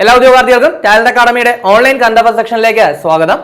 എല്ലാ ഉദ്യോഗാർത്ഥികൾക്കും talent അക്കാഡമിയുടെ online കണ്ടപ്പർ സെക്ഷനിലേക്ക് സ്വാഗതം.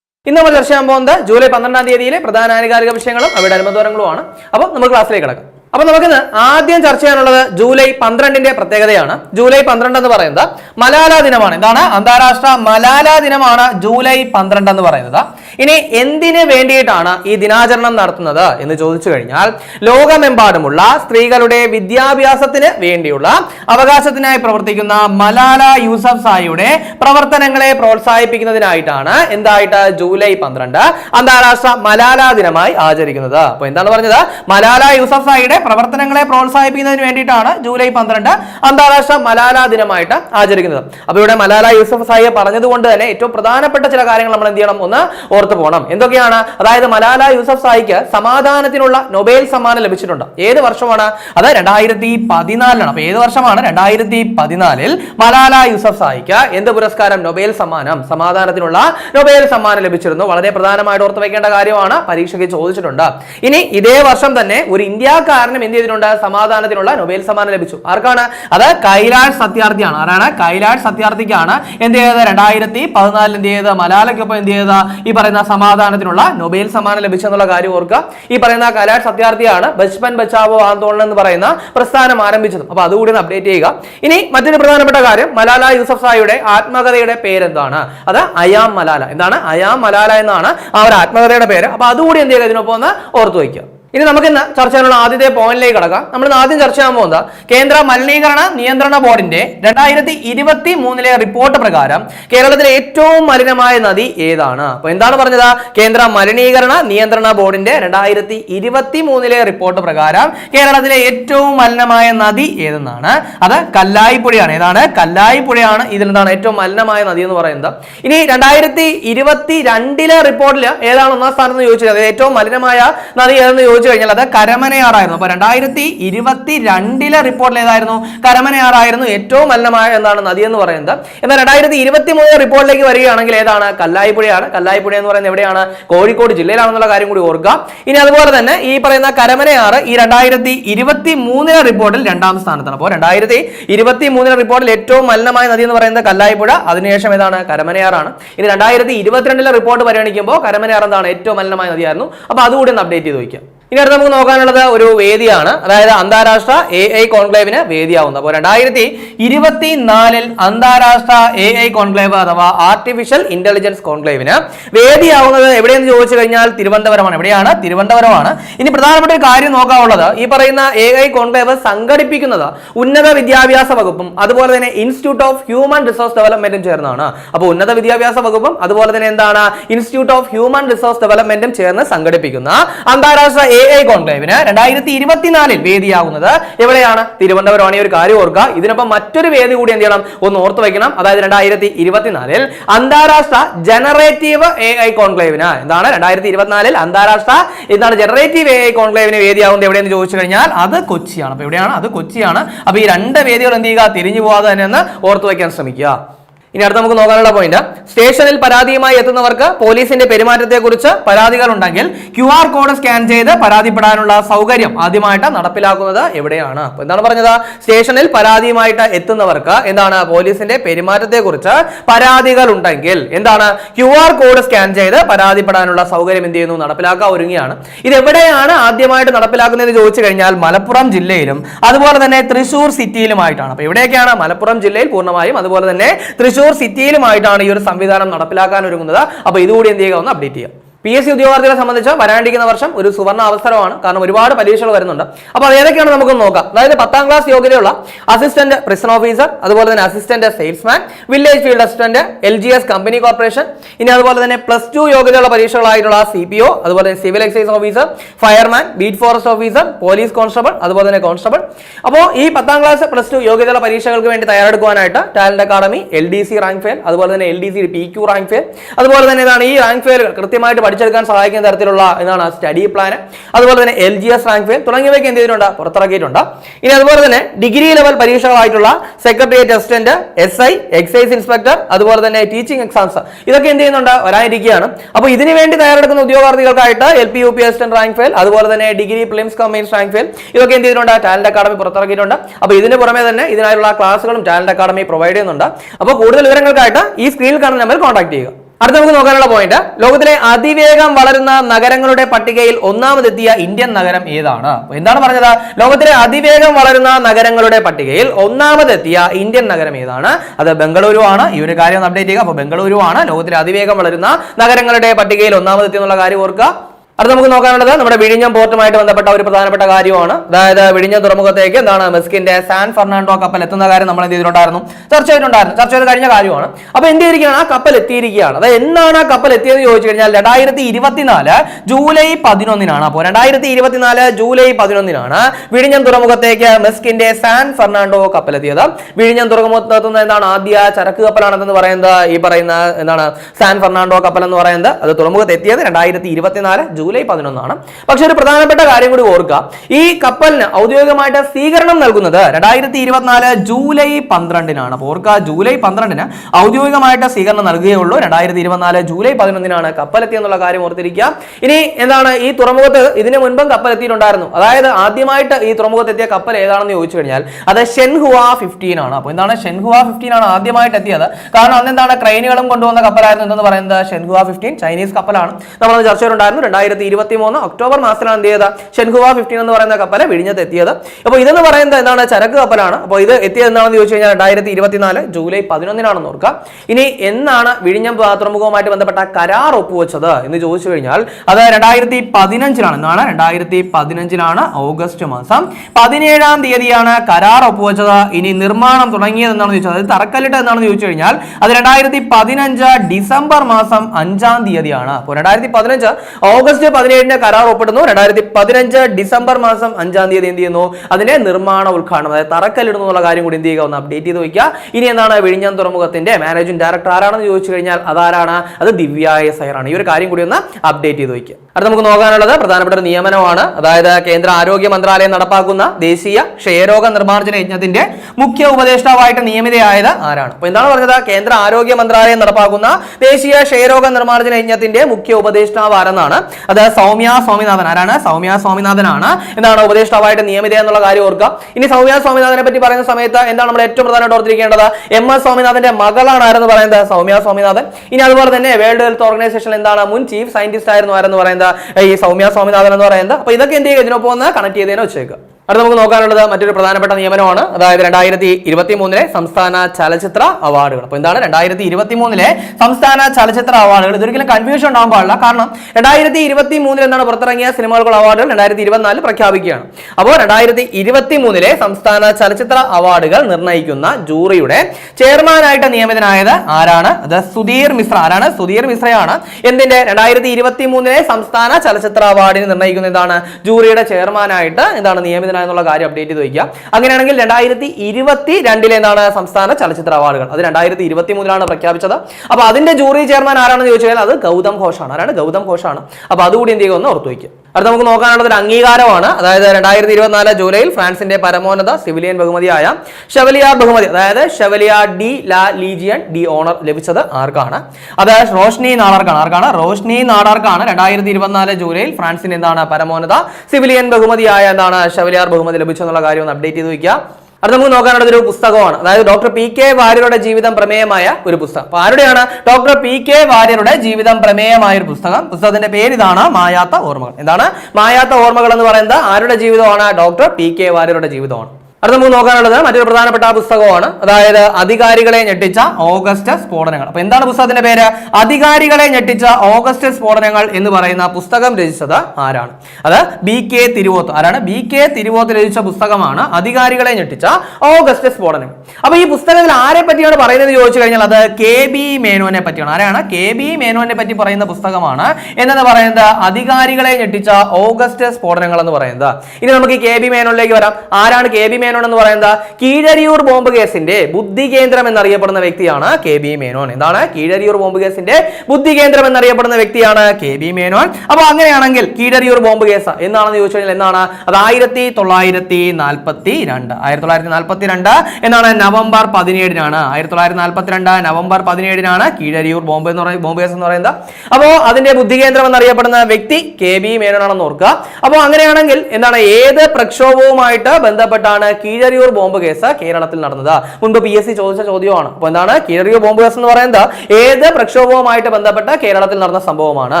ഇന്ന് നമ്മൾ ചർച്ച ചെയ്യാൻ പോകുന്നത് ജൂലൈ പന്ത്രണ്ടാം തീയതിയിലെ പ്രധാന ആനുകാലിക വിഷയങ്ങളും അവയുടെ അനുബന്ധങ്ങളുമാണ് അപ്പോൾ നമുക്ക് ക്ലാസ്സിലേക്ക് കിടക്കാം. അപ്പൊ നമുക്ക് ആദ്യം ചർച്ച ചെയ്യാനുള്ളത് ജൂലൈ പന്ത്രണ്ടിന്റെ പ്രത്യേകതയാണ്. ജൂലൈ പന്ത്രണ്ട് എന്ന് പറയുന്നത് മലാല ദിനമാണ്. എന്താണ്? അന്താരാഷ്ട്ര മലാല ദിനമാണ് ജൂലൈ പന്ത്രണ്ട് എന്ന് പറയുന്നത്. ഇനി എന്തിനു വേണ്ടിയിട്ടാണ് ഈ ദിനാചരണം നടത്തുന്നത് എന്ന് ചോദിച്ചു കഴിഞ്ഞാൽ ലോകമെമ്പാടുമുള്ള സ്ത്രീകളുടെ വിദ്യാഭ്യാസത്തിന് വേണ്ടിയുള്ള അവകാശത്തിനായി പ്രവർത്തിക്കുന്ന മലാല യൂസഫ് സായിയുടെ പ്രവർത്തനങ്ങളെ പ്രോത്സാഹിപ്പിക്കുന്നതിനായിട്ടാണ് എന്തായിട്ട് ജൂലൈ പന്ത്രണ്ട് അന്താരാഷ്ട്ര മലാല ദിനമായി ആചരിക്കുന്നത്. അപ്പൊ എന്താണ് പറഞ്ഞത്? മലാല യൂസഫ് സായിയുടെ പ്രവർത്തനങ്ങളെ പ്രോത്സാഹിപ്പിക്കുന്നതിന് വേണ്ടിയിട്ടാണ് ജൂലൈ പന്ത്രണ്ട് അന്താരാഷ്ട്ര മലാല ദിനമായിട്ട് ആചരിക്കുന്നത്. അപ്പൊ ഇവിടെ മലാല യൂസഫ് സായിയെ പറഞ്ഞതുകൊണ്ട് തന്നെ ഏറ്റവും പ്രധാനപ്പെട്ട ചില കാര്യങ്ങൾ നമ്മൾ എന്ത് ചെയ്യണം? ഒന്ന് ഓർത്തു പോകണം എന്തൊക്കെയാണ്? അതായത് മലാല യൂസഫ് സായിക്ക് സമാധാനത്തിനുള്ള നൊബേൽ സമ്മാനം ലഭിച്ചിട്ടുണ്ട്. ഏത് വർഷമാണ്? അത് രണ്ടായിരത്തി പതിനാലിലാണ്. അപ്പൊ ഏത് വർഷമാണ്? രണ്ടായിരത്തി പതിനാലിൽ മലാല യൂസഫ് സായിക്ക് എന്ത് പുരസ്കാരം? നൊബേൽ സമ്മാനം. സമാധാനത്തിനുള്ള നൊബേൽ സമ്മാനം ലഭിച്ചിരുന്നു. വളരെ പ്രധാനമായിട്ട് ഓർത്ത് വയ്ക്കേണ്ട കാര്യമാണ്. പരീക്ഷയ്ക്ക് ചോദിച്ചിട്ടുണ്ട്. ഇനി ഇതേ വർഷം തന്നെ ഒരു ഇന്ത്യക്കാരനും എന്ത് ചെയ്തിട്ടുണ്ട്? സമാധാനത്തിനുള്ള നൊബേൽ സമ്മാനം ലഭിച്ചു. ആർക്കാണ്? അത് കൈലാഷ് സത്യാർത്ഥിയാണ്. ആരാണ്? കൈലാഷ് സത്യാർത്ഥിക്കാണ് എന്ത് ചെയ്തത്? രണ്ടായിരത്തി പതിനാലിൽ എന്ത് ചെയ്ത് മലാലയ്ക്കൊപ്പം എന്ത് ചെയ്ത ഈ പറയുന്ന സമാധാനത്തിനുള്ള നൊബേൽ സമ്മാനം ലഭിച്ചെന്നുള്ള കാര്യം ഓർക്കുക. ഈ പറയുന്ന കലാട്ട് സത്യാർത്ഥിയാണ് ബച്പൻ ബച്ചാവോ ആന്തോളൻ എന്ന് പറയുന്ന പ്രസ്ഥാനം ആരംഭിച്ചത്. അപ്പൊ അതുകൂടി ഒന്ന് അപ്ഡേറ്റ് ചെയ്യുക. ഇനി മറ്റൊരു പ്രധാനപ്പെട്ട കാര്യം മലാല യൂസഫ് സായിയുടെ ആത്മകഥയുടെ പേരെന്താണ്? അത് അയാം മലാല. എന്താണ്? അയാം മലാല എന്നാണ് ആ ഒരു ആത്മകഥയുടെ പേര്. അപ്പൊ അതുകൂടി എന്ത് ചെയ്യുക ഇതിനൊപ്പം ഒന്ന് ഓർത്തു വയ്ക്കുക. ഇനി നമുക്ക് ഇന്ന് ചർച്ച ചെയ്യാനുള്ള ആദ്യത്തെ പോയിന്റിലേക്ക് കടക്കാം. നമ്മൾ ആദ്യം ചർച്ച ചെയ്യാൻ പോകുന്നത് കേന്ദ്ര മലിനീകരണ നിയന്ത്രണ ബോർഡിന്റെ രണ്ടായിരത്തി ഇരുപത്തി മൂന്നിലെ റിപ്പോർട്ട് പ്രകാരം കേരളത്തിലെ ഏറ്റവും മലിനമായ നദി ഏതാണ്? അപ്പൊ എന്താണ് പറഞ്ഞത്? കേന്ദ്ര മലിനീകരണ നിയന്ത്രണ ബോർഡിന്റെ രണ്ടായിരത്തി ഇരുപത്തി മൂന്നിലെ റിപ്പോർട്ട് പ്രകാരം കേരളത്തിലെ ഏറ്റവും മലിനമായ നദി ഏതെന്നാണ്? അത് കല്ലായിപ്പുഴയാണ്. ഏതാണ്? കല്ലായിപ്പുഴയാണ്. ഇതിൽ എന്താണ് ഏറ്റവും മലിനമായ നദി എന്ന് പറയുന്നത്. ഇനി രണ്ടായിരത്തി ഇരുപത്തി രണ്ടിലെ റിപ്പോർട്ടിൽ ഏതാണ് ഒന്നാം സ്ഥാനത്ത് ചോദിച്ചത് ഏറ്റവും മലിനമായ നദി ഏതെന്ന് ചോദിച്ചു കഴിഞ്ഞാൽ അത് കരമനയാറായിരുന്നു. അപ്പൊ രണ്ടായിരത്തി ഇരുപത്തി രണ്ടിലെ റിപ്പോർട്ടിൽ ഏതായിരുന്നു? കരമനയാറായിരുന്നു ഏറ്റവും മലിനമായ എന്താണ് നദി എന്ന് പറയുന്നത്. എന്നാൽ രണ്ടായിരത്തി ഇരുപത്തി മൂന്ന് റിപ്പോർട്ടിലേക്ക് വരികയാണെങ്കിൽ ഏതാണ്? കല്ലായിപ്പുഴയാണ്. കല്ലായിപ്പുഴ എന്ന് പറയുന്നത് എവിടെയാണ്? കോഴിക്കോട് ജില്ലയിലാണെന്നുള്ള കാര്യം കൂടി ഓർക്കുക. ഇനി അതുപോലെ തന്നെ ഈ പറയുന്ന കരമനയാറ് ഈ രണ്ടായിരത്തി ഇരുപത്തി മൂന്നിലെ റിപ്പോർട്ടിൽ രണ്ടാം സ്ഥാനത്താണ്. അപ്പോൾ രണ്ടായിരത്തി ഇരുപത്തി മൂന്നിലെ റിപ്പോർട്ടിൽ ഏറ്റവും മലിനമായ നദി എന്ന് പറയുന്നത് കല്ലായിപ്പുഴ. അതിനുശേഷം ഏതാണ്? കരമനയാറാണ്. ഇനി രണ്ടായിരത്തി ഇരുപത്തിരണ്ടിലെ റിപ്പോർട്ട് പരിഗണിക്കുമ്പോൾ കരമനയാർ എന്താണ്? ഏറ്റവും മലിനമായ നദിയായിരുന്നു. അപ്പോൾ അതുകൂടി ഒന്ന് അപ്ഡേറ്റ് ചെയ്ത് വയ്ക്കാം ഇനി അടുത്ത് നമുക്ക് നോക്കാനുള്ളത് ഒരു വേദിയാണ്. അതായത് അന്താരാഷ്ട്ര എ ഐ കോൺക്ലേവിന് വേദിയാവുന്നത്. അപ്പോൾ രണ്ടായിരത്തി ഇരുപത്തി നാലിൽ അന്താരാഷ്ട്ര എ ഐ കോൺക്ലേവ് അഥവാ ആർട്ടിഫിഷ്യൽ ഇന്റലിജൻസ് കോൺക്ലേവിന് വേദിയാവുന്നത് എവിടെയെന്ന് ചോദിച്ചു കഴിഞ്ഞാൽ തിരുവനന്തപുരമാണ്. എവിടെയാണ്? തിരുവനന്തപുരമാണ്. ഇനി പ്രധാനപ്പെട്ട ഒരു കാര്യം നോക്കാനുള്ളത്. ഈ പറയുന്ന എ ഐ കോൺക്ലേവ് സംഘടിപ്പിക്കുന്നത് ഉന്നത വിദ്യാഭ്യാസ വകുപ്പും അതുപോലെ തന്നെ ഇൻസ്റ്റിറ്റ്യൂട്ട് ഓഫ് ഹ്യൂമൻ റിസോഴ്സ് ഡെവലപ്മെന്റും ചേർന്നാണ്. അപ്പോൾ ഉന്നത വിദ്യാഭ്യാസ വകുപ്പും അതുപോലെ തന്നെ എന്താണ്? ഇൻസ്റ്റിറ്റ്യൂട്ട് ഓഫ് ഹ്യൂമൻ റിസോഴ്സ് ഡെവലപ്മെന്റും ചേർന്ന് സംഘടിപ്പിക്കുന്ന അന്താരാഷ്ട്ര എ ഐ കോൺക്ലേവിന് രണ്ടായിരത്തി ഇരുപത്തിനാലിൽ വേദിയാകുന്നത് എവിടെയാണ്? തിരുവനന്തപുരമാണ് ഈ ഒരു കാര്യം ഓർക്കുക. ഇതിനൊപ്പം മറ്റൊരു വേദി കൂടി എന്ത് ചെയ്യണം? ഒന്ന് ഓർത്ത് വെക്കണം. അതായത് രണ്ടായിരത്തി ഇരുപത്തിനാലിൽ അന്താരാഷ്ട്ര ജനറേറ്റീവ് എ ഐ കോൺക്ലേവിന്. എന്താണ്? രണ്ടായിരത്തി ഇരുപത്തിനാലിൽ അന്താരാഷ്ട്ര എന്താണ് ജനറേറ്റീവ് എ ഐ കോൺക്ലേവിന് വേദിയാകുന്നത് എവിടെയെന്ന് ചോദിച്ചു കഴിഞ്ഞാൽ അത് കൊച്ചിയാണ്. അപ്പൊ എവിടെയാണ്? അത് കൊച്ചിയാണ്. അപ്പൊ ഈ രണ്ട് വേദികൾ എന്ത് ചെയ്യുക? തിരിഞ്ഞു പോകാതെ തന്നെ ഒന്ന് ഓർത്ത് വെക്കാൻ ശ്രമിക്കുക. ഇനി അടുത്ത് നമുക്ക് നോക്കാനുള്ള പോയിന്റ് സ്റ്റേഷനിൽ പരാതിയുമായി എത്തുന്നവർക്ക് പോലീസിന്റെ പെരുമാറ്റത്തെക്കുറിച്ച് പരാതികൾ ഉണ്ടെങ്കിൽ ക്യു ആർ കോഡ് സ്കാൻ ചെയ്ത് പരാതിപ്പെടാനുള്ള സൗകര്യം ആദ്യമായിട്ട് നടപ്പിലാക്കുന്നത് എവിടെയാണ്? എന്താണ് പറഞ്ഞത്? സ്റ്റേഷനിൽ പരാതിയുമായിട്ട് എത്തുന്നവർക്ക് എന്താണ് പോലീസിന്റെ പെരുമാറ്റത്തെക്കുറിച്ച് പരാതികൾ ഉണ്ടെങ്കിൽ എന്താണ്? ക്യു ആർ കോഡ് സ്കാൻ ചെയ്ത് പരാതിപ്പെടാനുള്ള സൗകര്യം എന്ത് ചെയ്യുന്നു? നടപ്പിലാക്കാൻ ഒരുങ്ങിയാണ് ഇത് എവിടെയാണ് ആദ്യമായിട്ട് നടപ്പിലാക്കുന്നതെന്ന് ചോദിച്ചു കഴിഞ്ഞാൽ മലപ്പുറം ജില്ലയിലും അതുപോലെ തന്നെ തൃശൂർ സിറ്റിയിലുമായിട്ടാണ് അപ്പൊ എവിടെയൊക്കെയാണ്? മലപ്പുറം ജില്ലയിൽ പൂർണമായും അതുപോലെ തന്നെ തൃശൂർ സിറ്റിയിലുമായിട്ടാണ് ഈ ഒരു സംവിധാനം നടപ്പിലാക്കാൻ ഒരുങ്ങുന്നത്. അപ്പോൾ ഇതുകൂടി എന്ത് ചെയ്യുക? ഒന്ന് അപ്ഡേറ്റ് ചെയ്യുക. പി എസ് സി ഉദ്യോഗാർത്ഥികളെ സംബന്ധിച്ച് വരാണ്ടിരിക്കുന്ന വർഷം ഒരു സുവർണ അവസരമാണ്. കാരണം ഒരുപാട് പരീക്ഷകൾ വരുന്നുണ്ട്. അപ്പോൾ അത് ഏതൊക്കെയാണ് നമുക്ക് നോക്കാം. അതായത് പത്താം ക്ലാസ് യോഗ്യതയുള്ള അസിസ്റ്റന്റ് പ്രിസൺ ഓഫീസർ അതുപോലെ തന്നെ assistant salesman village field assistant L G S company corporation ഇനി അതുപോലെ തന്നെ പ്ലസ് ടു യോഗ്യതയുള്ള പരീക്ഷകളായിട്ടുള്ള സി പി ഒ അതുപോലെ തന്നെ civil excise officer fireman beat forest officer police constable അതുപോലെ തന്നെ കോൺസ്റ്റബിൾ അപ്പോൾ ഈ പത്താം ക്ലാസ് പ്ലസ് ടു യോഗ്യതയുള്ള പരീക്ഷകൾക്ക് വേണ്ടി തയ്യാറെടുക്കാനായിട്ട് talent academy L D C rank file അതുപോലെ തന്നെ L D C P Q rank file അതുപോലെ തന്നെ ഇതാണ് ഈ റാങ്ക് ഫെയിലുകൾ കൃത്യമായിട്ട് പഠിച്ചെടുക്കാൻ സഹായിക്കുന്ന തരത്തിലുള്ള എന്താണ് സ്റ്റഡി പ്ലാൻ അതുപോലെ തന്നെ L G S rank file തുടങ്ങിയവയ്ക്ക് എന്ത് ചെയ്തിട്ടുണ്ട്? പുറത്തിറക്കിയിട്ടുണ്ട്. ഇനി അതുപോലെ തന്നെ degree level പരീക്ഷകളായിട്ടുള്ള secretariat assistant S I excise inspector അതുപോലെ തന്നെ ടീച്ചിങ് എക്സാംസ് ഇതൊക്കെ എന്ത് ചെയ്യുന്നുണ്ട്? വരാനിരിക്കുകയാണ്. അപ്പോൾ ഇതിനു വേണ്ടി തയ്യാറെടുക്കുന്ന ഉദ്യോഗാർത്ഥികൾക്കായിട്ട് L P U P assistant rank file അതുപോലെ തന്നെ degree prelims cum mains rank file ഇതൊക്കെ എന്ത് ചെയ്തിട്ടുണ്ട്? ടാലന്റ് അക്കാഡമി പുറത്തിറക്കിയിട്ടുണ്ട്. അപ്പോൾ ഇതിന് പുറമെ തന്നെ ഇതിനായുള്ള ക്ലാസ്സുകളും ടാലന്റ് അക്കാഡമി പ്രൊവൈഡ് ചെയ്യുന്നുണ്ട്. അപ്പോൾ കൂടുതൽ വിവരങ്ങൾക്കായിട്ട് ഈ സ്ക്രീനിൽ കാണുന്ന നമ്പറിൽ കോൺടാക്ട് ചെയ്യുക. അടുത്ത നമുക്ക് നോക്കാനുള്ള പോയിന്റ് ലോകത്തിലെ അതിവേഗം വളരുന്ന നഗരങ്ങളുടെ പട്ടികയിൽ ഒന്നാമതെത്തിയ ഇന്ത്യൻ നഗരം ഏതാണ്? എന്താണ് പറഞ്ഞത്? ലോകത്തിലെ അതിവേഗം വളരുന്ന നഗരങ്ങളുടെ പട്ടികയിൽ ഒന്നാമതെത്തിയ ഇന്ത്യൻ നഗരം ഏതാണ്? അത് ബംഗളൂരു ആണ് ഈ ഒരു കാര്യം അപ്ഡേറ്റ് ചെയ്യുക. അപ്പൊ ബംഗളൂരു ആണ് ലോകത്തിലെ അതിവേഗം വളരുന്ന നഗരങ്ങളുടെ പട്ടികയിൽ ഒന്നാമതെത്തിയെന്നുള്ള കാര്യം ഓർക്കുക. അടുത്ത നമുക്ക് നോക്കാനുള്ളത് നമ്മുടെ വിഴിഞ്ഞം പോർട്ടുമായിട്ട് ബന്ധപ്പെട്ട ഒരു പ്രധാനപ്പെട്ട കാര്യമാണ്. അതായത് വിഴിഞ്ഞം തുറമുഖത്തേക്ക് എന്താണ് മെസ്കിന്റെ സാൻ ഫെർണാണ്ടോ കപ്പൽ എത്തുന്ന കാര്യം നമ്മൾ എന്ത് ചെയ്തിട്ടുണ്ടായിരുന്നു? ചർച്ച ചെയ്തിട്ടുണ്ടായിരുന്നു. ചർച്ച ചെയ്ത് കഴിഞ്ഞ കാര്യമാണ്. അപ്പൊ എന്ത് ചെയ്തിരിക്കുകയാണ്? ആ കപ്പൽ എത്തിയിരിക്കുകയാണ്. അതായത് എന്നാണ് ആ കപ്പൽ എത്തിയത് ചോദിച്ചു കഴിഞ്ഞാൽ രണ്ടായിരത്തി ഇരുപത്തിനാല് ജൂലൈ പതിനൊന്നിനാണ്. അപ്പോൾ രണ്ടായിരത്തി ഇരുപത്തിനാല് ജൂലൈ പതിനൊന്നിനാണ് വിഴിഞ്ഞം തുറമുഖത്തേക്ക് മെസ്കിന്റെ സാൻ ഫെർണാണ്ടോ കപ്പൽ എത്തിയത്. വിഴിഞ്ഞം തുറമുഖത്തെത്തുന്ന എന്താണ് ആദ്യ ചരക്ക് കപ്പലാണെന്ന് പറയുന്നത്? ഈ പറയുന്ന എന്താണ് സാൻ ഫെർണാണ്ടോ കപ്പൽ എന്ന് പറയുന്നത്. അത് തുറമുഖത്ത് എത്തിയത് രണ്ടായിരത്തി ഇരുപത്തിനാല് ജൂലൈ പതിനൊന്നാണ്. പക്ഷെ ഒരു പ്രധാനപ്പെട്ട കാര്യം കൂടി ഓർക്കുക. ഈ കപ്പലിന് ഔദ്യോഗികമായിട്ട് സ്വീകരണം നൽകുന്നത് രണ്ടായിരത്തി ഇരുപത്തിനാല് ജൂലൈ പന്ത്രണ്ടിനാണ്. അപ്പോൾ ഓർക്കുക ജൂലൈ പന്ത്രണ്ടിന് ഔദ്യോഗികമായിട്ട് സ്വീകരണം നൽകുകയുള്ളൂ. രണ്ടായിരത്തി ഇരുപത്തിനാല് ജൂലൈ പതിനൊന്നിനാണ് കപ്പലെത്തി എന്നുള്ള കാര്യം ഓർത്തിരിക്കുക. ഇനി എന്താണ് ഈ തുറമുഖത്ത് ഇതിനു മുൻപും കപ്പൽ എത്തിയിട്ടുണ്ടായിരുന്നു അതായത് ആദ്യമായിട്ട് ഈ തുറമുഖത്തെത്തിയ കപ്പൽ ഏതാണെന്ന് ചോദിച്ചു കഴിഞ്ഞാൽ അത് ഷെൻഹുവ ഫിഫ്റ്റീൻ ആണ് അപ്പോൾ എന്താണ് ഷെൻഹുവ ഫിഫ്റ്റീൻ ആണ് ആദ്യമായിട്ട് എത്തിയത്. കാരണം അന്ന് എന്താണ് ക്രെയിനുകളും കൊണ്ടുവന്ന കപ്പലായിരുന്നു എന്ന് പറയുന്നത്? ഷെൻഹുവ ഫിഫ്റ്റീൻ ചൈനീസ് കപ്പലാണ്. നമ്മൾ ചർച്ചയിലുണ്ടായിരുന്നു രണ്ടായിരത്തി ഇരുപത്തി മൂന്ന് ഒക്ടോബർ മാസത്തിലാണ് എന്ത് ചെയ്തത്? ഷെൻഹുവ ഫിഫ്റ്റീൻ എന്ന് പറയുന്ന കപ്പൽ വിഴിഞ്ഞത്ത് എത്തിയത്. അപ്പോൾ ഇതെന്ന് പറയുന്നത് എന്താണ്? ചരക്ക് കപ്പലാണ്. അപ്പോൾ ഇത് എത്തിയത് എന്താണെന്ന് ചോദിച്ചു കഴിഞ്ഞാൽ രണ്ടായിരത്തി ഇരുപത്തിനാല് ജൂലൈ പതിനൊന്നിനാണെന്ന് ഓർക്കുക. ഇനി എന്നാണ് വിഴിഞ്ഞം തുറമുഖവുമായിട്ട് ബന്ധപ്പെട്ട കരാർ ഒപ്പുവെച്ചത് എന്ന് ചോദിച്ചു കഴിഞ്ഞാൽ അത് രണ്ടായിരത്തി പതിനഞ്ചിലാണ്. എന്നാണ് രണ്ടായിരത്തി പതിനഞ്ചിലാണ് ഓഗസ്റ്റ് മാസം. പതിനേഴാം തീയതിയാണ് കരാർ ഒപ്പുവെച്ചത്. ഇനി നിർമ്മാണം തുടങ്ങിയത് എന്നാണെന്ന് ചോദിച്ചത് അത് തറക്കല്ലിട്ട് എന്നാണെന്ന് ചോദിച്ചു കഴിഞ്ഞാൽ അത് രണ്ടായിരത്തി പതിനഞ്ച് ഡിസംബർ മാസം അഞ്ചാം തീയതിയാണ്. അപ്പോൾ രണ്ടായിരത്തി പതിനഞ്ച് ഓഗസ്റ്റ് പതിനേഴിന് കരാർ ഒപ്പിടുന്നു. രണ്ടായിരത്തി പതിനഞ്ച് ഡിസംബർ മാസം അഞ്ചാം തീയതി എന്ത് ചെയ്യുന്നു? അതിന്റെ നിർമ്മാണ ഉദ്ഘാടനം അതായത് തറക്കല്ലിടുന്നു എന്നുള്ള കാര്യം കൂടി എന്ത് ചെയ്യുക? ഒന്ന് അപ്ഡേറ്റ് ചെയ്ത് വയ്ക്കുക. ഇനി എന്താണ് വിഴിഞ്ഞം തുറമുഖത്തിന്റെ മാനേജിംഗ് ഡയറക്ടർ ആരാണെന്ന് ചോദിച്ചു കഴിഞ്ഞാൽ അതാരാണ്? അത് ദിവ്യ എസ് അയ്യറാണ് ഈ ഒരു കാര്യം കൂടി ഒന്ന് അപ്ഡേറ്റ് ചെയ്ത് വയ്ക്കുക. അടുത്ത നമുക്ക് നോക്കാനുള്ളത് പ്രധാനപ്പെട്ട ഒരു നിയമനമാണ്. അതായത് കേന്ദ്ര ആരോഗ്യ മന്ത്രാലയം നടപ്പാക്കുന്ന ദേശീയ ക്ഷയരോഗ നിർമ്മാർജന യജ്ഞത്തിന്റെ മുഖ്യ ഉപദേഷ്ടാവായിട്ട് നിയമിതയായത് ആരാണ്? അപ്പൊ എന്താണ് പറഞ്ഞത്? കേന്ദ്ര ആരോഗ്യ മന്ത്രാലയം നടപ്പാക്കുന്ന ദേശീയ ക്ഷയരോഗ നിർമ്മാർജന യജ്ഞത്തിന്റെ മുഖ്യ ഉപദേഷ്ടാവ് ആരെന്നാണ്? അത് സൗമ്യ സ്വാമിനാഥൻ. ആരാണ്? സൗമ്യ സ്വാമിനാഥനാണ്. എന്താണ് ഉപദേഷ്ടാവായിട്ട് നിയമിത എന്നുള്ള കാര്യം ഓർക്കുക. ഇനി സൗമ്യ സ്വാമിനാഥനെ പറ്റി പറയുന്ന സമയത്ത് എന്താണ് നമ്മൾ ഏറ്റവും പ്രധാനമായിട്ട് ഓർത്തിരിക്കേണ്ടത്? എം എസ് സ്വാമിനാഥന്റെ മകളാണ് ആരെന്ന് പറയുന്നത് സൗമ്യ സ്വാമിനാഥൻ. ഇനി അതുപോലെ തന്നെ വേൾഡ് ഹെൽത്ത് ഓർഗനൈസേഷൻ എന്താണ് മുൻ ചീഫ് സയന്റിസ്റ്റ് ആയിരുന്നു ആരെന്ന് പറയുന്നത്? ഈ സൗമ്യ സ്വാമിനാഥൻ എന്ന് പറയുന്നത്. അപ്പൊ ഇതൊക്കെ എന്ത് ചെയ്യുക ഇതിനൊപ്പം ഒന്ന് കണക്ട് ചെയ്തതിനെ വെച്ചേക്കുക. അടുത്ത നമുക്ക് നോക്കാനുള്ളത് മറ്റൊരു പ്രധാനപ്പെട്ട നിയമനമാണ്. അതായത് രണ്ടായിരത്തി ഇരുപത്തി മൂന്നിലെ സംസ്ഥാന ചലച്ചിത്ര അവാർഡുകൾ. അപ്പോൾ എന്താണ്? രണ്ടായിരത്തി ഇരുപത്തി മൂന്നിലെ സംസ്ഥാന ചലച്ചിത്ര അവാർഡുകൾ. ഇതൊരിക്കലും കൺഫ്യൂഷൻ ഉണ്ടാകാൻ പാടില്ല. കാരണം രണ്ടായിരത്തി ഇരുപത്തി മൂന്നിൽ എന്താണ് പുറത്തിറങ്ങിയ സിനിമകൾക്കുള്ള അവാർഡുകൾ രണ്ടായിരത്തി ഇരുപത്തിനാലിൽ പ്രഖ്യാപിക്കുകയാണ്. അപ്പോൾ രണ്ടായിരത്തി ഇരുപത്തി മൂന്നിലെ സംസ്ഥാന ചലച്ചിത്ര അവാർഡുകൾ നിർണയിക്കുന്ന ജൂറിയുടെ ചെയർമാനായിട്ട് നിയമിതനായത് ആരാണ്? അത് സുധീർ മിശ്ര. ആരാണ്? സുധീർ മിശ്രയാണ്. എന്തിന്റെ? രണ്ടായിരത്തി ഇരുപത്തി മൂന്നിലെ സംസ്ഥാന ചലച്ചിത്ര അവാർഡിന് നിർണയിക്കുന്ന എന്താണ് ജൂറിയുടെ ചെയർമാനായിട്ട് എന്താണ് നിയമിതനായെന്നുള്ള കാര്യം അപ്ഡേറ്റ് ചെയ്ത് വയ്ക്കുക അങ്ങനെയാണെങ്കിൽ രണ്ടായിരത്തി ഇരുപത്തി രണ്ടിലെ സംസ്ഥാന ചലച്ചിത്ര അവാർഡുകൾ? അത് രണ്ടായിരത്തി ഇരുപത്തി മൂന്നിലാണ് പ്രഖ്യാപിച്ചത്. അപ്പൊ അതിന്റെ ജൂറി ചെയർമാൻ ആരാണെന്ന് ചോദിച്ചാൽ അത് ഗൗതം ഘോഷാണ്. ആരാണ്? ഗൗതം ഘോഷാണ്. അപ്പൊ അതുകൂടി എന്ത് ചെയ്യുക ഒന്ന് ഓർത്തു വയ്ക്കുക. അടുത്ത നമുക്ക് നോക്കാനുള്ളത് ഒരു അംഗീകാരമാണ്. അതായത് രണ്ടായിരത്തി ഇരുപത്തിനാല് ജൂലൈയിൽ ഫ്രാൻസിന്റെ പരമോന്നത സിവിലിയൻ ബഹുമതിയായ ഷെവലിയാർ ബഹുമതി അതായത് Chevalier de la Legion de Honour ലഭിച്ചത് ആർക്കാണ്? അത് റോഷ്നി നാടാർക്കാണ്. ആർക്കാണ്? റോഷ്നി നാടാർക്കാണ്. രണ്ടായിരത്തി ഇരുപത്തിനാല് ജൂലൈയിൽ ഫ്രാൻസിന് എന്താണ് പരമോന്നത സിവിലിയൻ ബഹുമതിയായ എന്താണ് ഷെവലിയാർ ബഹുമതി ലഭിച്ചെന്നുള്ള കാര്യം ഒന്ന് അപ്ഡേറ്റ് ചെയ്ത് വയ്ക്കുക അത് നമുക്ക് നോക്കാനുള്ളത് ഒരു പുസ്തകമാണ്. അതായത് ഡോക്ടർ പി കെ വാര്യരുടെ ജീവിതം പ്രമേയമായ ഒരു പുസ്തകം. അപ്പൊ ആരുടെയാണ് ഡോക്ടർ പി കെ വാര്യരുടെ ജീവിതം പ്രമേയമായ ഒരു പുസ്തകം? പുസ്തകത്തിന്റെ പേര് ഇതാണ് മായാത്ത ഓർമ്മകൾ. എന്താണ്? മായാത്ത ഓർമ്മകൾ എന്ന് പറയുന്നത് ആരുടെ ജീവിതമാണ്? ഡോക്ടർ പി കെ വാര്യരുടെ ജീവിതമാണ്. അടുത്ത നമുക്ക് നോക്കാനുള്ളത് മറ്റൊരു പ്രധാനപ്പെട്ട പുസ്തകമാണ്. അതായത് അധികാരികളെ ഞെട്ടിച്ച ഓഗസ്റ്റ് സ്ഫോടനങ്ങൾ. അപ്പൊ എന്താണ് പുസ്തകത്തിന്റെ പേര്? അധികാരികളെ ഞെട്ടിച്ച ഓഗസ്റ്റ് സ്ഫോടനങ്ങൾ എന്ന് പറയുന്ന പുസ്തകം രചിച്ചത് ആരാണ്? അത് ബി കെ തിരുവോത്ത്. ആരാണ്? ബി കെ തിരുവോത്ത് രചിച്ച പുസ്തകമാണ് അധികാരികളെ ഞെട്ടിച്ച ഓഗസ്റ്റ് സ്ഫോടനങ്ങൾ. അപ്പൊ ഈ പുസ്തകത്തിൽ ആരെ പറ്റിയാണ് പറയുന്നത് ചോദിച്ചു കഴിഞ്ഞാൽ അത് കെ ബി മേനോനെ പറ്റിയാണ്. ആരാണ്? കെ ബി മേനോനെ പറ്റി പറയുന്ന പുസ്തകമാണ്. എന്നത് പറയുന്നത്? അധികാരികളെ ഞെട്ടിച്ച ഓഗസ്റ്റ് സ്ഫോടനങ്ങൾ എന്ന് പറയുന്നത്. ഇനി നമുക്ക് കെ ബി മേനോനിലേക്ക് വരാം. ആരാണ് കെ ബി മേനോൻ മേനോൻ എന്ന് പറയുന്നത് കീഴരിയൂർ ബോംബ് കേസിന്റെ ബുദ്ധി കേന്ദ്രം എന്നറിയപ്പെടുന്ന വ്യക്തിയാണ് കെ ബി മേനോൻ. എന്താണ്? കീഴരിയൂർ ബോംബ് കേസിന്റെ ബുദ്ധി കേന്ദ്രം എന്നറിയപ്പെടുന്ന വ്യക്തിയാണ് കെ ബി മേനോൻ. അപ്പൊ അങ്ങനെയാണെങ്കിൽ കീഴരിയൂർ ബോംബ് കേസ് എന്നാണെന്ന് ചോദിച്ചു കഴിഞ്ഞാൽ എന്നാണ് അത് ആയിരത്തി തൊള്ളായിരത്തി നാൽപ്പത്തി രണ്ട് ആയിരത്തി തൊള്ളായിരത്തി നാൽപ്പത്തി രണ്ട് എന്നാണ് നവംബർ പതിനേഴിനാണ്. ആയിരത്തി തൊള്ളായിരത്തി നാൽപ്പത്തി രണ്ട് നവംബർ പതിനേഴിനാണ് കീഴരിയൂർ ബോംബ് എന്ന് പറയുന്നത് ബോംബ് കേസ് എന്ന് പറയുന്നത്. അപ്പോൾ അതിന്റെ ബുദ്ധി കേന്ദ്രം എന്നറിയപ്പെടുന്ന വ്യക്തി കെ ബി മേനോനാണെന്ന് ഓർക്കുക. അപ്പോൾ അങ്ങനെയാണെങ്കിൽ എന്താണ്? ഏത് പ്രക്ഷോഭവുമായിട്ട് ബന്ധപ്പെട്ടാണ് കീഴരിയൂർ ബോംബ് കേസ് കേരളത്തിൽ നടന്നത്. മുൻപ് പി എസ് സി ചോദിച്ച ചോദ്യമാണ്. അപ്പോൾ എന്താണ്? കീഴരിയൂർ ബോംബ് കേസ് എന്ന് പറയുന്നത് ഏത് പ്രക്ഷോഭവുമായിട്ട് ബന്ധപ്പെട്ട് കേരളത്തിൽ നടന്ന സംഭവമാണ്?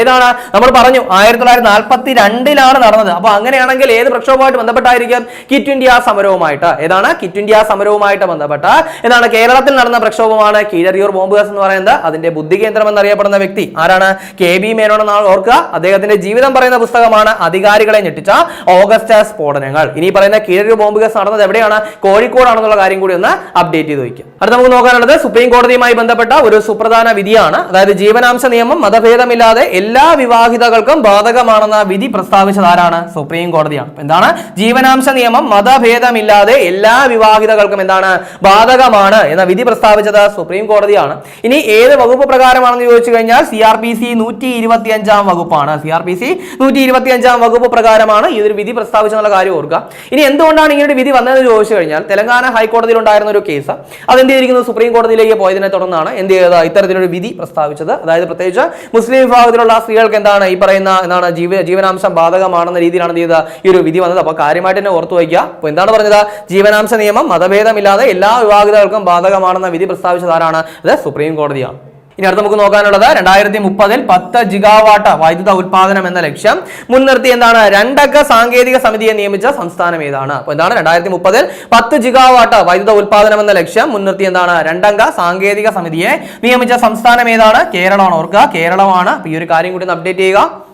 ഏതാണ്? നമ്മൾ പറഞ്ഞു ആയിരത്തി തൊള്ളായിരത്തി നാൽപ്പത്തി രണ്ടിലാണ് നടന്നത്. അപ്പോൾ അങ്ങനെയാണെങ്കിൽ ഏത് പ്രക്ഷോഭവുമായിട്ട് ബന്ധപ്പെട്ടായിരിക്കും? Kit India സമരവുമായിട്ട്. ഏതാണ്? കിറ്റ് ഇന്ത്യ സമരവുമായിട്ട് ബന്ധപ്പെട്ട എന്താണ് കേരളത്തിൽ നടന്ന പ്രക്ഷോഭമാണ് കീഴരിയൂർ ബോംബ് കേസ് എന്ന് പറയുന്നത്. അതിന്റെ ബുദ്ധി കേന്ദ്രം എന്നറിയപ്പെടുന്ന വ്യക്തി ആരാണ്? കെ ബി മേനോൻ എന്നാണ് ഓർക്കുക. അദ്ദേഹത്തിന്റെ ജീവിതം പറയുന്ന പുസ്തകമാണ് അധികാരികളെ ഞെട്ടിച്ച ഓഗസ്റ്റ് സ്ഫോടനങ്ങൾ. ഇനി പറയുന്ന കീഴരിയൂർ ബോംബ് കേസ് നടന്നത് എവിടെയാണ്? കോഴിക്കോടാണെന്നുള്ള കാര്യം കൂടി ഒന്ന് അപ്ഡേറ്റ് ചെയ്ത് വയ്ക്കും. അടുത്ത നമുക്ക് നോക്കാനുള്ളത് സുപ്രീം കോടതിയുമായി ബന്ധപ്പെട്ട ഒരു സുപ്രധാന വിധിയാണ്. അതായത് ജീവനാംശ നിയമം മതഭേദമില്ലാതെ എല്ലാ വിവാഹിതകൾക്കും ബാധകമാണെന്ന വിധി പ്രസ്താവിച്ചത് ആരാണ്? സുപ്രീം കോടതിയാണ്. എന്താണ്? ജീവനാംശ നിയമം മതഭേദമില്ലാതെ എല്ലാ വിവാഹിതകൾക്കും എന്താണ്? ബാധകമാണ് എന്ന വിധി പ്രസ്താവിച്ചത് സുപ്രീം കോടതിയാണ്. ഇനി ഏത് വകുപ്പ് പ്രകാരമാണെന്ന് ചോദിച്ചു കഴിഞ്ഞാൽ സി ആർ പി സി നൂറ്റി ഇരുപത്തി അഞ്ചാം വകുപ്പാണ്. സി ആർ പി സി നൂറ്റി ഇരുപത്തി അഞ്ചാം വകുപ്പ് പ്രകാരമാണ് ഈ ഒരു വിധി പ്രസ്താവിച്ചെന്നുള്ള കാര്യം ഓർക്കുക. ഇനി എന്തുകൊണ്ടാണ് ഇങ്ങനെ ഒരു വിധി വന്നതെന്ന് ചോദിച്ചു കഴിഞ്ഞാൽ തെലങ്കാന ഹൈക്കോടതിയിൽ ഉണ്ടായിരുന്ന ഒരു കേസ്. അതെന്ത് ചെയ്തിരിക്കുന്നത് സുപ്രീം കോടതിയിലേക്ക് പോയതിനെ തുടർന്നാണ് എന്ത് ചെയ്തത്? ഇത്തരത്തിലൊരു വിധി പ്രസ്താവിച്ചത്. അതായത് പ്രത്യേകിച്ച് മുസ്ലിം വിഭാഗത്തിലുള്ള സ്ത്രീകൾക്ക് എന്താണ് ഈ പറയുന്ന എന്താണ് ജീവ ജീവനാംശം ബാധകമാണെന്ന രീതിയിലാണ് എന്ത് ഈ ഒരു വിധി വന്നത്. അപ്പോൾ കാര്യമായിട്ട് തന്നെ ഓർത്തു വയ്ക്കുക. അപ്പോൾ എന്താണ് പറഞ്ഞത്? ജീവനാംശ നിയമം മതഭേദമില്ലാതെ എല്ലാ വിഭാഗിതകൾക്കും ബാധകമാണെന്ന വിധി പ്രസ്താവിച്ചത് ആരാണ്? അത് സുപ്രീം കോടതിയാണ്. ഇനി അടുത്ത് നമുക്ക് നോക്കാനുള്ളത് രണ്ടായിരത്തി മുപ്പതിൽ പത്ത് ജിഗാവാട്ട വൈദ്യുത ഉത്പാദനം എന്ന ലക്ഷ്യം മുൻനിർത്തി എന്താണ്? രണ്ടക്ക സാങ്കേതിക സമിതിയെ നിയമിച്ച സംസ്ഥാനം ഏതാണ്? അപ്പോൾ എന്താണ്? രണ്ടായിരത്തി മുപ്പതിൽ പത്ത് ജിഗാവാട്ട വൈദ്യുത ഉത്പാദനം എന്ന ലക്ഷ്യം മുൻനിർത്തി എന്താണ്? രണ്ടംഗ സാങ്കേതിക സമിതിയെ നിയമിച്ച സംസ്ഥാനം ഏതാണ്? കേരളമാണ്. ഓർക്കുക കേരളമാണ്. ഈ ഒരു കാര്യം കൂടി അപ്ഡേറ്റ് ചെയ്യുക.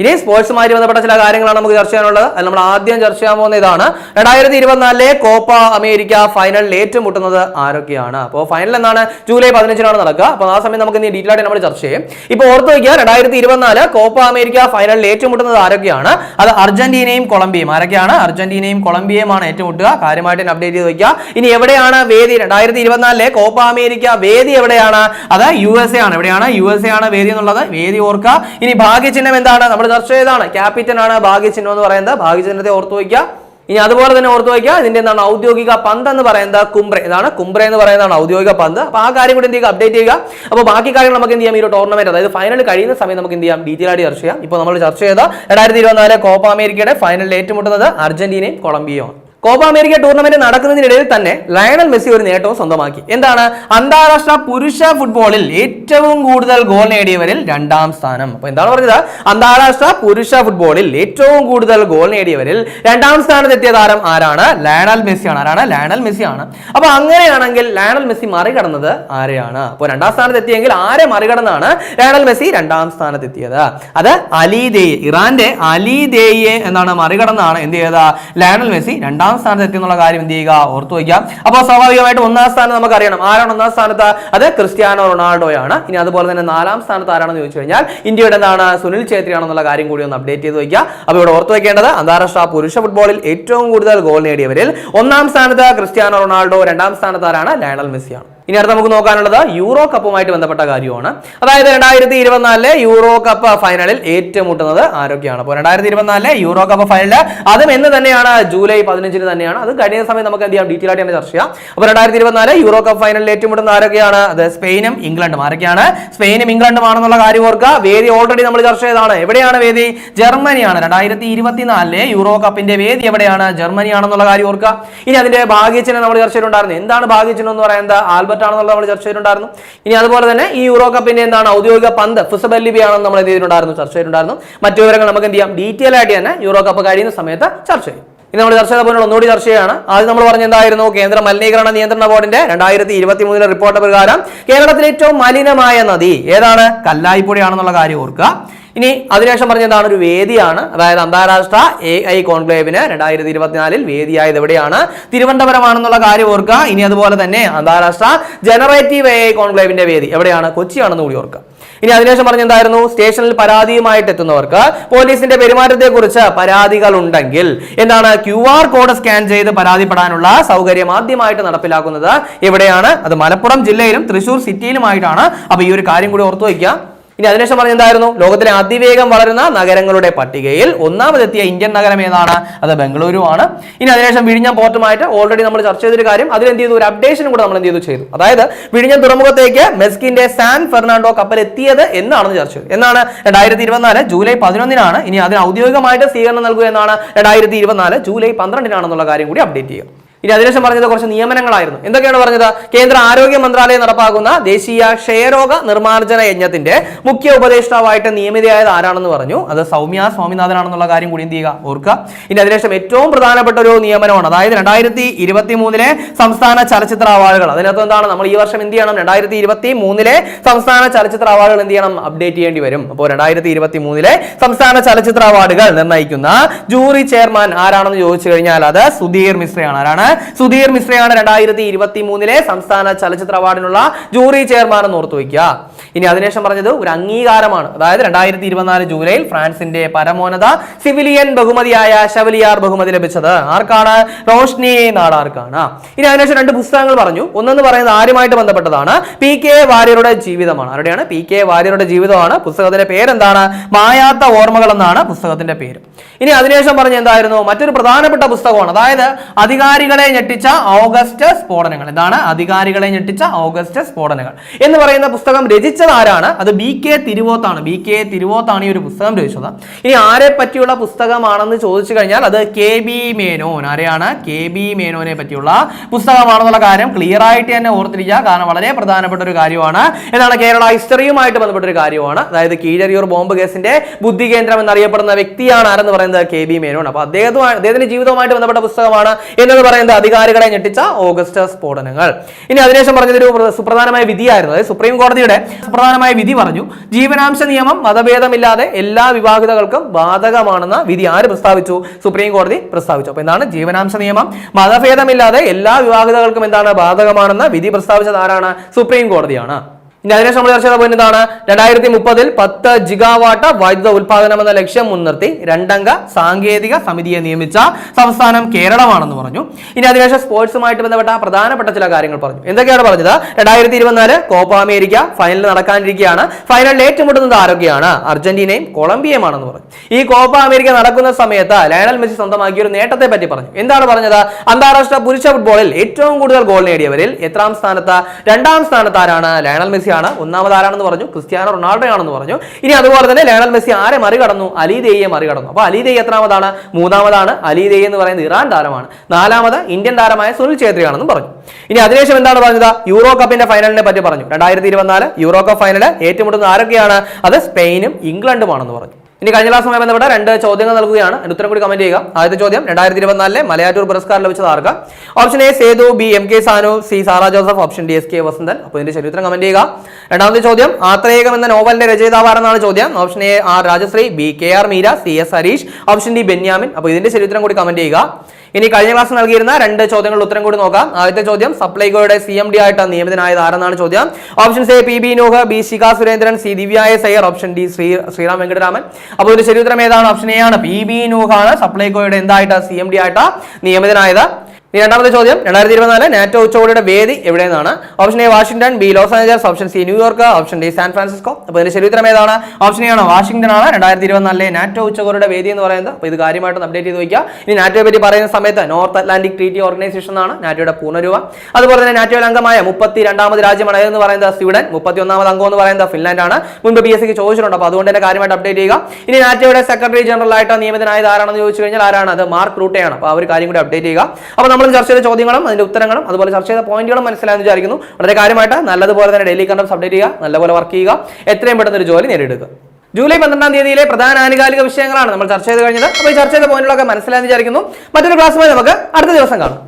ഇനി സ്പോർട്സുമായി ബന്ധപ്പെട്ട ചില കാര്യങ്ങളാണ് നമുക്ക് ചർച്ച ചെയ്യാനുള്ളത്. അതിൽ നമ്മൾ ആദ്യം ചർച്ച ചെയ്യാൻ പോകുന്ന ഇതാണ്. രണ്ടായിരത്തി ഇരുപത്തിനാലിലെ കോപ്പ അമേരിക്ക ഫൈനലിൽ ഏറ്റുമുട്ടുന്നത് ആരൊക്കെയാണ്? അപ്പോൾ ഫൈനൽ എന്നാണ് ജൂലൈ പതിനഞ്ചിനാണ് നടക്കുക. അപ്പോൾ ആ സമയം നമുക്ക് ഇനി ഡീറ്റെയിൽ ആയിട്ട് നമ്മൾ ചർച്ച ചെയ്യും. ഇപ്പോൾ ഓർത്ത് വയ്ക്കുക രണ്ടായിരത്തി ഇരുപത്തിനാല് കോപ്പ അമേരിക്ക ഫൈനലിൽ ഏറ്റുമുട്ടുന്നത് ആരൊക്കെയാണ്? അത് അർജന്റീനയും കൊളംബിയയും. ആരൊക്കെയാണ്? അർജന്റീനയും കൊളംബിയയുമാണ് ഏറ്റുമുട്ടുക. കാര്യമായിട്ട് അപ്ഡേറ്റ് ചെയ്ത് വയ്ക്കുക. ഇനി എവിടെയാണ് വേദി? രണ്ടായിരത്തി ഇരുപത്തിനാലിലെ കോപ്പ അമേരിക്ക വേദി എവിടെയാണ്? അത് യു എസ് എ ആണ്. എവിടെയാണ്? യു എസ് എ ആണ് വേദി എന്നുള്ളത്. വേദി ഓർക്കുക. ഇനി ഭാഗ്യചിഹ്നം എന്താണ്? നമ്മൾ ചർച്ച ചെയ്താണ്. ക്യാപിറ്റൻ ആണ് ഭാഗ്യചിഹ്നം എന്ന് പറയുന്നത്. ഭാഗ്യചിഹ്നത്തെ ഓർത്തു വയ്ക്കുക. ഇനി അതുപോലെ തന്നെ ഓർത്തു വയ്ക്കുക. ഇതിന്റെ എന്താണ്? ഔദ്യോഗിക പന്ത് എന്ന് പറയുന്നത് കുംബ്ര. ഇതാണ് കുംബ്ര എന്ന് പറയുന്നതാണ് ഔദ്യോഗിക പന്ത്. അപ്പോൾ ആ കാര്യം കൂടി എന്ത് ചെയ്യുക? അപ്ഡേറ്റ് ചെയ്യുക. അപ്പോൾ ബാക്കി കാര്യങ്ങൾ നമുക്ക് എന്ത് ചെയ്യാം? ഈ ഒരു ടൂർണമെന്റ് അതായത് ഫൈനൽ കഴിയുന്ന സമയം നമുക്ക് എന്ത് ചെയ്യാം? ഡീറ്റെയിൽ ആയിട്ട് ചർച്ച ചെയ്യാം. ഇപ്പോൾ നമ്മൾ ചർച്ച ചെയ്ത രണ്ടായിരത്തി ഇരുപത്തിനാല് കോപ്പ അമേരിക്കയുടെ ഫൈനലിൽ ഏറ്റുമുട്ടുന്നത് അർജന്റീനയും കൊളംബിയയുമാണ്. കോപ്പ അമേരിക്ക ടൂർണമെന്റ് നടക്കുന്നതിനിടയിൽ തന്നെ ലയണൽ മെസ്സി ഒരു നേട്ടവും സ്വന്തമാക്കി. എന്താണ്? അന്താരാഷ്ട്ര പുരുഷ ഫുട്ബോളിൽ ഏറ്റവും കൂടുതൽ ഗോൾ നേടിയവരിൽ രണ്ടാം സ്ഥാനം. അപ്പൊ എന്താണ് പറഞ്ഞത്? അന്താരാഷ്ട്ര പുരുഷ ഫുട്ബോളിൽ ഏറ്റവും കൂടുതൽ ഗോൾ നേടിയവരിൽ രണ്ടാം സ്ഥാനത്തെത്തിയ താരം ആരാണ്? ലയണൽ മെസ്സിയാണ്. ആരാണ്? ലയണൽ മെസ്സിയാണ്. അപ്പൊ അങ്ങനെയാണെങ്കിൽ ലയണൽ മെസ്സി മറികടന്നത് ആരെയാണ്? അപ്പോൾ രണ്ടാം സ്ഥാനത്തെത്തിയെങ്കിൽ ആരെ മറികടന്നാണ് ലയണൽ മെസ്സി രണ്ടാം സ്ഥാനത്തെത്തിയത്? അത് അലി ദേയെ. ഇറാന്റെ അലി ദേയെ എന്നാണ് മറികടന്നാണ് എന്ത് ചെയ്തത്? ലയണൽ മെസ്സി രണ്ടാം സ്ഥാനത്ത് എത്തി എന്നുള്ള കാര്യം എന്ത് ചെയ്യുക? ഓർത്തു വയ്ക്കാം അപ്പോൾ സ്വാഭാവികമായിട്ട് ഒന്നാം സ്ഥാനം നമുക്ക് അറിയണം ആരാണ് ഒന്നാം സ്ഥാനത്ത്? അത് ക്രിസ്ത്യാനോ റൊണാൾഡോയാണ്. ഇനി അതുപോലെ തന്നെ നാലാം സ്ഥാനത്ത് ആരാണെന്ന് ചോദിച്ചു കഴിഞ്ഞാൽ ഇന്ത്യയുടെ എന്താണ്? സുനിൽ ഛേത്രിയാണെന്നുള്ള കാര്യം കൂടി ഒന്ന് അപ്ഡേറ്റ് ചെയ്ത് വയ്ക്കുക. അപ്പോൾ ഇവിടെ ഓർത്തു വയ്ക്കേണ്ടത് അന്താരാഷ്ട്ര പുരുഷ ഫുട്ബോളിൽ ഏറ്റവും കൂടുതൽ ഗോൾ നേടിയവരിൽ ഒന്നാം സ്ഥാനത്ത് ക്രിസ്ത്യാനോ റൊണാൾഡോ രണ്ടാം സ്ഥാനത്ത് ആരാണ്? ലയണൽ മെസ്സിയാണ്. ഇനി അടുത്ത് നമുക്ക് നോക്കാനുള്ളത് യൂറോ കപ്പുമായിട്ട് ബന്ധപ്പെട്ട കാര്യമാണ്. അതായത് രണ്ടായിരത്തി ഇരുപത്തിനാലിലെ യൂറോ കപ്പ് ഫൈനലിൽ ഏറ്റുമുട്ടുന്നത് ആരൊക്കെയാണ്? അപ്പോൾ രണ്ടായിരത്തി ഇരുപത്തിനാലിലെ യൂറോ കപ്പ് ഫൈനലിൽ അതും എന്ന് തന്നെയാണ് ജൂലൈ പതിനഞ്ചിന് തന്നെയാണ്. അത് കഴിഞ്ഞ സമയം നമുക്ക് എന്ത് ചെയ്യാം? ഡീറ്റെയിൽ ആയിട്ട് ചർച്ച ചെയ്യാം. അപ്പോൾ രണ്ടായിരത്തി ഇരുപത്തിനാല് യൂറോ കപ്പ് ഫൈനലിൽ ഏറ്റുമുട്ടുന്ന ആരൊക്കെയാണ്? അത് സ്പെയിനും ഇംഗ്ലണ്ടും. ആരൊക്കെയാണ്? സ്പെയിനും ഇംഗ്ലണ്ടും ആണെന്നുള്ള കാര്യം ഓർക്കുക. വേദി ഓൾറെഡി നമ്മൾ ചർച്ച ചെയ്തതാണ്. എവിടെയാണ് വേദി? ജർമ്മനിയാണ്. രണ്ടായിരത്തി ഇരുപത്തിനാലിലെ യൂറോ കപ്പിന്റെ വേദി എവിടെയാണ്? ജർമ്മനിയാണെന്നുള്ള കാര്യം ഓർക്കുക. ഇനി അതിന്റെ ഭാഗ്യച്ചിനെ നമ്മൾ ചർച്ച ചെയ്തിട്ടുണ്ടായിരുന്നു. എന്താണ് ഭാഗ്യച്ചിനെന്ന് പറയുന്നത് ആൽബർട്ട് ആണെന്നുള്ളത് നമ്മൾ ചർച്ച ചെയ്തിട്ടുണ്ടായിരുന്നു. ഇനി അതുപോലെ തന്നെ ഈ യൂറോ കപ്പിന്റെ എന്താണ് ഔദ്യോഗിക പന്ത് ഫിസബല്ലിബി ആണെന്ന് നമ്മൾ എന്ത് ചെയ്തിട്ടുണ്ടായിരുന്നു? ചർച്ച ചെയ്തിട്ടുണ്ടായിരുന്നു. മറ്റു വിവരങ്ങൾ നമുക്ക് എന്ത് ചെയ്യാം? ഡീറ്റെയിൽ ആയിട്ട് തന്നെ യൂറോ കപ്പ് കഴിയുന്ന സമയത്ത് ചർച്ച ചെയ്യും. ഇനി നമ്മൾ ചർച്ച ചെയ്ത പോലെ ഒന്നുകൂടി ചർച്ച ചെയ്യാണ്. ആദ്യം നമ്മൾ പറഞ്ഞ എന്തായിരുന്നു? കേന്ദ്ര മലിനീകരണ നിയന്ത്രണ ബോർഡിന്റെ രണ്ടായിരത്തി ഇരുപത്തി മൂന്നിലെ റിപ്പോർട്ട് പ്രകാരം കേരളത്തിലെ ഏറ്റവും മലിനമായ നദി ഏതാണ്? കല്ലായിപ്പുഴയാണെന്നുള്ള കാര്യം ഓർക്കുക. ഇനി അതിനുശേഷം പറഞ്ഞതാണ് ഒരു വേദിയാണ്. അതായത് അന്താരാഷ്ട്ര എ ഐ കോൺക്ലേവിന് രണ്ടായിരത്തി ഇരുപത്തിനാലിൽ വേദിയായത് എവിടെയാണ്? തിരുവനന്തപുരമാണെന്നുള്ള കാര്യം ഓർക്കുക. ഇനി അതുപോലെ തന്നെ അന്താരാഷ്ട്ര ജനറേറ്റീവ് എ ഐ കോൺക്ലേവിന്റെ വേദി എവിടെയാണ്? കൊച്ചിയാണെന്ന് കൂടി ഓർക്കുക. ഇനി അതിനുശേഷം പറഞ്ഞെന്തായിരുന്നു സ്റ്റേഷനിൽ പരാതിയുമായിട്ട് എത്തുന്നവർക്ക് പോലീസിന്റെ പെരുമാറ്റത്തെക്കുറിച്ച് പരാതികൾ ഉണ്ടെങ്കിൽ എന്താണ്? ക്യു കോഡ് സ്കാൻ ചെയ്ത് പരാതിപ്പെടാനുള്ള സൗകര്യം ആദ്യമായിട്ട് നടപ്പിലാക്കുന്നത് എവിടെയാണ്? അത് മലപ്പുറം ജില്ലയിലും തൃശൂർ സിറ്റിയിലുമായിട്ടാണ്. അപ്പൊ ഈ ഒരു കാര്യം കൂടി ഓർത്തു വയ്ക്കുക. ഇനി അതിനുശേഷം പറഞ്ഞെന്തായിരുന്നു ലോകത്തിലെ അതിവേഗം വളരുന്ന നഗരങ്ങളുടെ പട്ടികയിൽ ഒന്നാമതെത്തിയ ഇന്ത്യൻ നഗരം ഏതാണ്? അത് ബംഗളൂരു ആണ് ഇനി അതിനുശേഷം വിഴിഞ്ഞം പോർട്ടുമായിട്ട് ഓൾറെഡി നമ്മൾ ചർച്ച ചെയ്തൊരു കാര്യം അതിൽ എന്ത് ചെയ്തു? ഒരു അപ്ഡേഷനും കൂടെ നമ്മൾ എന്ത് ചെയ്തു? ചെയ്തു. അതായത് വിഴിഞ്ഞം തുറമുഖത്തേക്ക് മെസ്കിന്റെ സാൻ ഫെർണാണ്ടോ കപ്പൽ എത്തിയത് എന്നാണെന്ന് ചർച്ച ചെയ്തു എന്നാണ്? രണ്ടായിരത്തി ഇരുപത്തിനാല് ജൂലൈ പതിനൊന്നിനാണ്. ഇനി അതിന് ഔദ്യോഗികമായിട്ട് സ്വീകരണം നൽകുക എന്നാണ്? രണ്ടായിരത്തി ഇരുപത്തിനാല് ജൂലൈ പന്ത്രണ്ടിനാണെന്നുള്ള കാര്യം കൂടി അപ്ഡേറ്റ് ചെയ്യുക. ഇനി അതിനുശേഷം പറഞ്ഞത് കുറച്ച് നിയമനങ്ങളായിരുന്നു. എന്തൊക്കെയാണ് പറഞ്ഞത്? കേന്ദ്ര ആരോഗ്യ മന്ത്രാലയം നടപ്പാക്കുന്ന ദേശീയ ക്ഷയരോഗ നിർമ്മാർജന യജ്ഞത്തിന്റെ മുഖ്യ ഉപദേഷ്ടാവായിട്ട് നിയമിതയായത് ആരാണെന്ന് പറഞ്ഞു. അത് സൗമ്യ സ്വാമിനാഥനാണെന്നുള്ള കാര്യം കൂടി എന്ത് ചെയ്യുക? ഓർക്കുക. ഇനി അതിനുശേഷം ഏറ്റവും പ്രധാനപ്പെട്ട ഒരു നിയമനമാണ്. അതായത് രണ്ടായിരത്തി ഇരുപത്തി മൂന്നിലെ സംസ്ഥാന ചലച്ചിത്ര അവാർഡുകൾ അതിനകത്ത് എന്താണ്? നമ്മൾ ഈ വർഷം എന്ത് ചെയ്യണം? രണ്ടായിരത്തി ഇരുപത്തി മൂന്നിലെ സംസ്ഥാന ചലച്ചിത്ര അവാർഡുകൾ എന്ത് ചെയ്യണം? അപ്ഡേറ്റ് ചെയ്യേണ്ടി വരും. അപ്പോൾ രണ്ടായിരത്തി ഇരുപത്തി മൂന്നിലെ സംസ്ഥാന ചലച്ചിത്ര അവാർഡുകൾ നിർണയിക്കുന്ന ജൂറി ചെയർമാൻ ആരാണെന്ന് ചോദിച്ചു കഴിഞ്ഞാൽ അത് സുധീർ മിശ്രയാണ്. ആരാണ്? സുധീർ മിശ്രയാണ് രണ്ടായിരത്തി ഇരുപത്തി മൂന്നിലെ സംസ്ഥാന ചലച്ചിത്ര അവാർഡിനുള്ള ജൂറി ചെയർമാൻ എന്ന് ഓർത്തു വയ്ക്കുക ഇനി അതിനുശേഷം പറഞ്ഞത് ഒരു അംഗീകാരമാണ്. അതായത് രണ്ടായിരത്തി ഇരുപത്തിനാല് ജൂലൈയിൽ ഫ്രാൻസിന്റെ പരമോന്നത സിവിലിയൻ ബഹുമതിയായ ഷവലിയാർ ബഹുമതി ലഭിച്ചത് ആർക്കാണ്? റോഷ്നി നാടാർക്കാണ്. ഇനി അതിനുശേഷം രണ്ട് പുസ്തകങ്ങൾ പറഞ്ഞു. ഒന്നെന്ന് പറയുന്നത് ആരുമായിട്ട് ബന്ധപ്പെട്ടതാണ്? പി കെ വാര്യരുടെ ജീവിതമാണ്. ആരുടെയാണ്? പി കെ വാര്യരുടെ ജീവിതമാണ്. പുസ്തകത്തിന്റെ പേരെന്താണ്? മായാത്ത ഓർമ്മകൾ എന്നാണ് പുസ്തകത്തിന്റെ പേര്. ഇനി അതിനുശേഷം പറഞ്ഞ എന്തായിരുന്നു? മറ്റൊരു പ്രധാനപ്പെട്ട പുസ്തകമാണ്. അതായത് അധികാരികളെ ഞെട്ടിച്ച ഓഗസ്റ്റ് സ്ഫോടനങ്ങൾ. എന്താണ്? അധികാരികളെ ഞെട്ടിച്ച ഓഗസ്റ്റ് സ്ഫോടനങ്ങൾ. എന്ന് പറയുന്ന പുസ്തകം രചിച്ചത് ആരാണ്? അത് ബി കെ തിരുവോത്താണ്. ബി കെ തിരുവോത്താണ് ഈ ഒരു പുസ്തകം രചിച്ചത്. ഇനി ആരെ പറ്റിയുള്ള പുസ്തകമാണെന്ന് ചോദിച്ചു കഴിഞ്ഞാൽ അത് കെ ബി മേനോൻ. ആരെയാണ്? കെ ബി മേനോനെ പറ്റിയുള്ള പുസ്തകമാണെന്നുള്ള കാര്യം ക്ലിയർ ആയിട്ട് തന്നെ ഓർത്തിരിക്കുക. കാരണം വളരെ പ്രധാനപ്പെട്ട ഒരു കാര്യമാണ്. എന്താണ്? കേരള ഹിസ്റ്ററിയുമായിട്ട് ബന്ധപ്പെട്ട ഒരു കാര്യമാണ്. അതായത് കീഴരിയൂർ ബോംബ് കേസിന്റെ ബുദ്ധി കേന്ദ്രം എന്നറിയപ്പെടുന്ന വ്യക്തിയാണ് ആരെന്ന് പറയുന്നത് കെ ബി മേനോൻ. അപ്പൊ അദ്ദേഹത്തിന്റെ ജീവിതവുമായിട്ട് ബന്ധപ്പെട്ട പുസ്തകമാണ് എന്നത് പറയുന്നത് അധികാരികളെ ഞെട്ടിച്ച ഓഗസ്റ്റ് സ്ഫോടനങ്ങൾ. ഇനി അതിനുശേഷം പറഞ്ഞതൊരു സുപ്രധാനമായ വിധിയായിരുന്നു. അതായത് സുപ്രീം കോടതിയുടെ സുപ്രധാനമായ വിധി പറഞ്ഞു ജീവനാംശ നിയമം മതഭേദമില്ലാതെ എല്ലാ വിവാഹിതകൾക്കും ബാധകമാണെന്ന വിധി ആര് പ്രസ്താവിച്ചു? സുപ്രീം കോടതി പ്രസ്താവിച്ചു. അപ്പൊ എന്താണ്? ജീവനാംശ നിയമം മതഭേദമില്ലാതെ എല്ലാ വിവാഹിതകൾക്കും എന്താണ് ബാധകമാണെന്ന വിധി പ്രസ്താവിച്ചത് ആരാണ്? സുപ്രീം കോടതിയാണ്. ഇനി അതിനുശേഷം നമ്മൾ ചർച്ച ചെയ്ത പോയിന്റ് എന്താണ്? രണ്ടായിരത്തി മുപ്പതിൽ പത്ത് ജിഗാവാട്ട് വൈദ്യുത ഉൽപാദനം എന്ന ലക്ഷ്യം മുൻനിർത്തി രണ്ടംഗ സാങ്കേതിക സമിതിയെ നിയമിച്ച സംസ്ഥാനം കേരളമാണെന്ന് പറഞ്ഞു. ഇനി അതിനുശേഷം സ്പോർട്സുമായിട്ട് ബന്ധപ്പെട്ട പ്രധാനപ്പെട്ട ചില കാര്യങ്ങൾ പറഞ്ഞു. എന്തൊക്കെയാണ് പറഞ്ഞത്? രണ്ടായിരത്തി ഇരുപത്തിനാല് കോപ്പ അമേരിക്ക ഫൈനൽ നടക്കാനിരിക്കുകയാണ് ഫൈനലിൽ ഏറ്റുമുട്ടുന്നത് ആരൊക്കെയാണ്? അർജന്റീനയും കൊളംബിയയുമാണെന്ന് പറഞ്ഞു. ഈ കോപ്പ അമേരിക്ക നടക്കുന്ന സമയത്ത് ലയണൽ മെസ്സി സ്വന്തമാക്കിയ ഒരു നേട്ടത്തെ പറ്റി പറഞ്ഞു. എന്താണ് പറഞ്ഞത്? അന്താരാഷ്ട്ര പുരുഷ ഫുട്ബോളിൽ ഏറ്റവും കൂടുതൽ ഗോൾ നേടിയവരിൽ എത്രാം സ്ഥാനത്ത് രണ്ടാം സ്ഥാനത്താരാണ് ലയണൽ മെസ്സി ആണ് ഒന്നാമത് ആരാണെന്ന് പറഞ്ഞു. ക്രിസ്ത്യാനോ റൊണാൾഡോ ആണെന്ന് പറഞ്ഞു. ഇനി അതുപോലെ തന്നെ ലയണൽ മെസ്സി ആരെ മറികടന്നു? അലി ദേയെ മറികടന്നു. അപ്പോൾ അലി എത്രാമതാണ്? മൂന്നാമതാണ്. അലി എന്ന് പറയുന്നത് ഇറാൻ താരമാണ്. നാലാമത് ഇന്ത്യൻ താരമായ സുനിൽ ഛേത്രിയാണെന്നും പറഞ്ഞു. ഇനി അതിനുശേഷം എന്താണ് പറഞ്ഞത്? യൂറോ കപ്പിന്റെ ഫൈനലിനെ പറ്റി പറഞ്ഞു. രണ്ടായിരത്തി ഇരുപത്തിനാല് യൂറോ കപ്പ് ഫൈനൽ ഏറ്റുമുട്ടുന്ന ആരൊക്കെയാണ്? അത് സ്പെയിനും ഇംഗ്ലണ്ടുമാണെന്ന് പറഞ്ഞു. ഇനി കഴിഞ്ഞ ക്ലാസ്സുമായി ബന്ധപ്പെട്ട രണ്ട് ചോദ്യങ്ങൾ നൽകുകയാണ്. ഉത്തരം കൂടി കമന്റ് ചെയ്യുക. ആദ്യത്തെ ചോദ്യം രണ്ടായിരത്തി ഇരുപത്തിനാലിലെ മലയാറ്റൂർ പുരസ്കാരം ലഭിച്ച ആർക്ക് option A Sethu. B M K Sanu. C Sara Joseph. Option D S K Vasanthan. അപ്പോൾ ഇതിന്റെ ശരി ഉത്തരം കമന്റ് ചെയ്യുക. രണ്ടാമത്തെ ചോദ്യം ആത്രേയകം എന്ന നോവലിന്റെ രചയിതാവാരെന്നാണ് ചോദ്യം. Option A R Rajasree. B K R Meera. C S Harish. Option D Benyamin. അപ്പോൾ ഇതിന്റെ ശരി ഉത്തരം കൂടി കമന്റ് ചെയ്യുക. ഇനി കഴിഞ്ഞ ക്ലാസ് നൽകിയിരുന്ന രണ്ട് ചോദ്യങ്ങളുടെ ഉത്തരം കൂടി നോക്കാം. ആദ്യത്തെ ചോദ്യം സപ്ലൈകോയുടെ സി എം ഡി ആയിട്ട് നിയമിതനായത് ആരെന്നാണ് ചോദ്യം. Option A P B Nooh B Shikha Surendran C Divya S option D Sree Sreeram Venkataraman അപ്പോൾ ഇതിന്റെ ശരി ഉത്തരം ഏതാണ്? ഓപ്ഷൻ എ ആണ്. പി ബി നോഹാണ് സപ്ലൈകോയുടെ എന്തായിട്ട്? സി എം ഡി ആയിട്ട് നിയമിതനായത്. ഇനി രണ്ടാമത്തെ ചോദ്യം. രണ്ടായിരത്തി ഇരുപത്തിനാല് നാറ്റോ ഉച്ചകോടിയുടെ വേദി എവിടെയെന്നാണ്? Option A Washington B Los Angeles option C New York option D San Francisco. അപ്പോൾ ഇതിന്റെ ശരി ഉത്തരം ഏതാണ്? ഓപ്ഷൻ എ ആണ് വാഷിംഗ്ടൺ ആണ് രണ്ടായിരത്തി ഇരുപത്തിനാലിലെ നാറ്റോ ഉച്ചകോടിയുടെ വേദി എന്ന് പറയുന്നത്. അപ്പോൾ ഇത് കാര്യമായിട്ട് അപ്ഡേറ്റ് ചെയ്ത് വയ്ക്കുക. ഇനി നാറ്റോയെ പറ്റി പറയുന്ന സമയത്ത് നോർത്ത് അറ്റ്ലാന്റിക് ട്രീറ്റി ഓർഗനൈസേഷൻ ആണ് നാറ്റോയുടെ പൂർണരൂപം. അതുപോലെ തന്നെ നാറ്റോയിൽ അംഗമായ മുപ്പത്തി രണ്ടാമത് രാജ്യമാണ് എന്ന് പറയുന്നത്? സ്വീഡൻ. മുപ്പത്തി ഒന്നാമത് അംഗം എന്ന് പറയുന്നത് ഫിൻലാൻഡ് ആണ്. മുൻപ് ബി എസ് സിക്ക് ചോദിച്ചിട്ടുണ്ട്. അപ്പോൾ അതുകൊണ്ട് തന്നെ കാര്യമായിട്ട് അപ്ഡേറ്റ് ചെയ്യുക. ഇനി നാറ്റോയുടെ സെക്രട്ടറി ജനറൽ ആയിട്ട് നിയമിതനായത് ആരാണെന്ന് ചോദിച്ചു കഴിഞ്ഞാൽ ആരാണ്? അത് മാർക്ക് റൂട്ടയാണ് അപ്പോൾ ആ ഒരു കാര്യം കൂടി അപ്ഡേറ്റ് ചെയ്യുക. അപ്പോൾ നമ്മൾ ചർച്ച ചെയ്ത ചോദ്യങ്ങളും അതിന്റെ ഉത്തരങ്ങളും അതുപോലെ ചർച്ച ചെയ്ത പോയിന്റുകളും മനസ്സിലായെന്ന് വിചാരിക്കുന്നു. വളരെ കാര്യമായിട്ട് നല്ലതുപോലെ തന്നെ ഡെയിലി കണ്ടംസ് അപ്ഡേറ്റ് ചെയ്യുക നല്ലപോലെ വർക്ക് ചെയ്യുക എത്രയും പെട്ടെന്ന് ഒരു ജോലി നേടിയെടുക്കുക. ജൂലൈ പന്ത്രണ്ടാം തീയതിയിലെ പ്രധാന ആനുകാലിക വിഷയങ്ങളാണ് നമ്മൾ ചർച്ച ചെയ്ത് കഴിഞ്ഞത്. അപ്പോൾ ഈ ചർച്ച ചെയ്ത പോയിന്റുകളൊക്കെ മനസ്സിലായെന്ന് വിചാരിക്കുന്നു. മറ്റൊരു ക്ലാസ്സുമായി നമുക്ക് അടുത്ത ദിവസം കാണാം.